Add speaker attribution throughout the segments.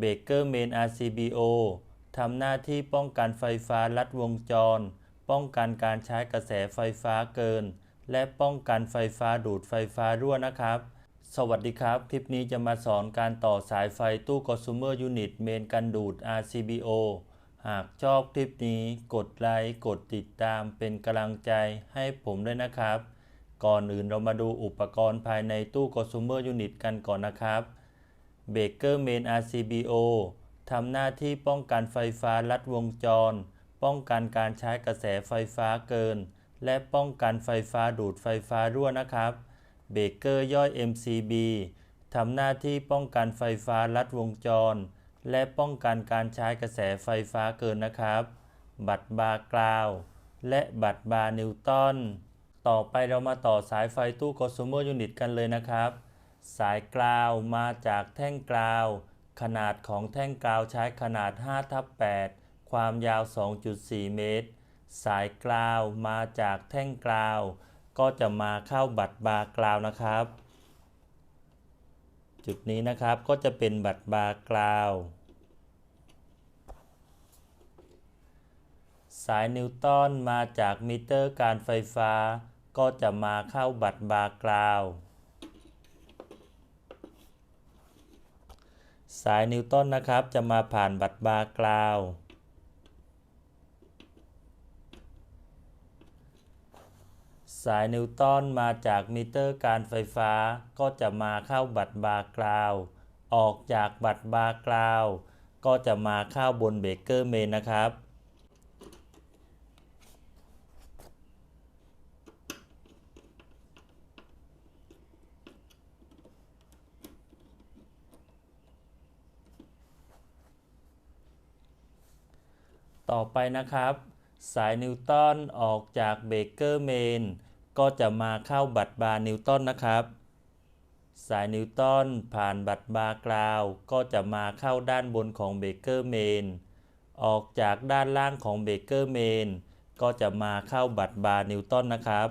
Speaker 1: เบเกอร์เมน RCBO ทำหน้าที่ป้องกันไฟฟ้าลัดวงจร ป้องกันการใช้กระแสไฟฟ้าเกิน และป้องกันไฟฟ้าดูดไฟฟ้ารั่วนะครับ สวัสดีครับ คลิปนี้จะมาสอนการต่อสายไฟตู้ Consumer Unit เมนกันดูด RCBO หากชอบคลิปนี้กดไลค์กดติดตามเป็นกำลังใจให้ผมด้วยนะครับ ก่อนอื่นเรามาดูอุปกรณ์ภายในตู้ Consumer Unit กันก่อนนะครับ เบเกอร์เมน RCBO ทำหน้าที่ป้องกันไฟฟ้าลัดวงจร ป้องกันการใช้กระแสไฟฟ้าเกิน และป้องกันไฟฟ้าดูดไฟฟ้ารั่วนะครับเบเกอร์ย่อย MCB ทำหน้าที่ป้องกันไฟฟ้าลัดวงจร และป้องกันการใช้กระแสไฟฟ้าเกินนะครับ บัตรบาร์กราวและบัตรบาร์นิวตันต่อไปเรามาต่อสายไฟตู้ Consumer Unit กันเลยนะครับ สายกราวมาจากแท่งกราว ขนาดของแท่งกราวใช้ขนาด5ทับ8ความยาว 2.4 เมตร สายกราวมาจากแท่งกราว ก็จะมาเข้าบัตรบาร์กราวนะครับ จุดนี้นะครับก็จะเป็นบัตรบาร์กราวสายนิวตันมาจากมิเตอร์การไฟฟ้า ก็จะมาเข้าบัตรบาร์กราว สายนิวตันนะครับจะมาผ่านบัตรบาร์กราวสายนิวตันมาจากมิเตอร์การไฟฟ้า ก็จะมาเข้าบัตรบาร์กราวออกจากบัตรบาร์กราวก็จะมาเข้าบนเบเกอร์เมนนะครับ ต่อไปนะครับ สายนิวตันออกจากเบเกอร์เมนก็จะมาเข้าบัตรบาร์นิวตันนะครับ สายนิวตันผ่านบัตรบาร์กราว ก็จะมาเข้าด้านบนของเบเกอร์เมนออกจากด้านล่างของเบเกอร์เมนก็จะมาเข้าบัตรบาร์นิวตันนะครับ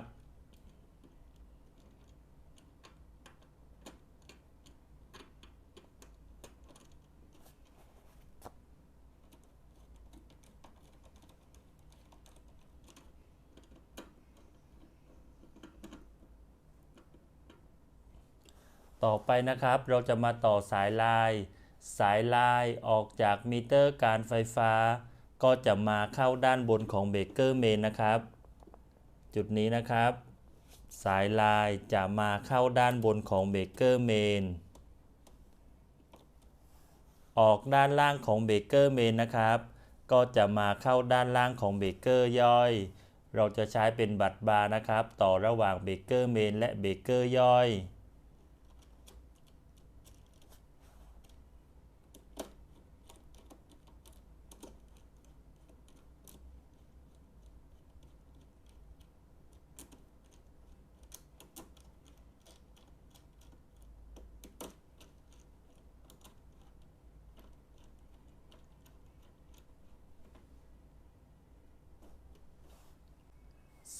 Speaker 1: ต่อไปนะครับเราจะมาต่อสายลาย สายลายออกจากมิเตอร์การไฟฟ้า ก็จะมาเข้าด้านบนของเบเกอร์เมนนะครับ จุดนี้นะครับ สายลายจะมาเข้าด้านบนของเบเกอร์เมนออกด้านล่างของเบเกอร์เมนนะครับ ก็จะมาเข้าด้านล่างของเบเกอร์ย่อย เราจะใช้เป็นบัตรบาร์นะครับ ต่อระหว่างเบเกอร์เมนและเบเกอร์ย่อย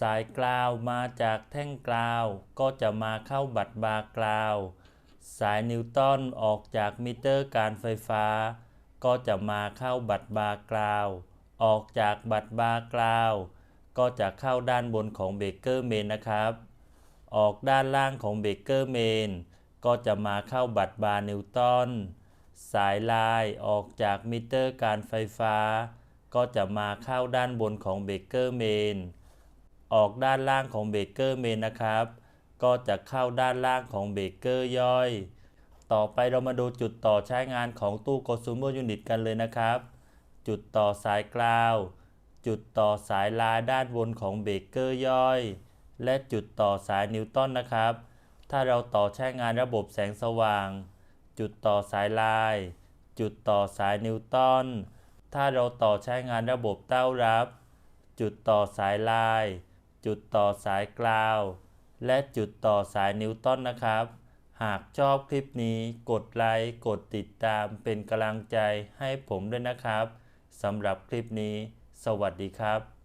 Speaker 1: สายกราวมาจากแท่งกราวก็จะมาเข้าบัตรบาร์กราว สายนิวตันออกจากมิเตอร์การไฟฟ้า ก็จะมาเข้าบัตรบาร์กราว ออกจากบัตรบาร์กราว ก็จะเข้าด้านบนของเบเกอร์เมนนะครับ ออกด้านล่างของเบเกอร์เมนก็จะมาเข้าบัตรบาร์นิวตันสายลายออกจากมิเตอร์การไฟฟ้า ก็จะมาเข้าด้านบนของเบเกอร์เมน ออกด้านล่างของเบเกอร์เมนนะครับ ก็จะเข้าด้านล่างของเบเกอร์ย่อย ต่อไปเรามาดูจุดต่อใช้งานของตู้ Consumer Unit กันเลยนะครับ จุดต่อสายกราว จุดต่อสายลาด้านบนของเบเกอร์ย่อย และจุดต่อสายนิวตันนะครับ ถ้าเราต่อใช้งานระบบแสงสว่าง จุดต่อสายลาย จุดต่อสายนิวตัน ถ้าเราต่อใช้งานระบบเต้ารับ จุดต่อสายลาย จุดต่อสายกราว และจุดต่อสายนิวตันนะครับ หากชอบคลิปนี้กดไลค์กดติดตามเป็นกำลังใจให้ผมด้วยนะครับสำหรับคลิปนี้ สวัสดีครับ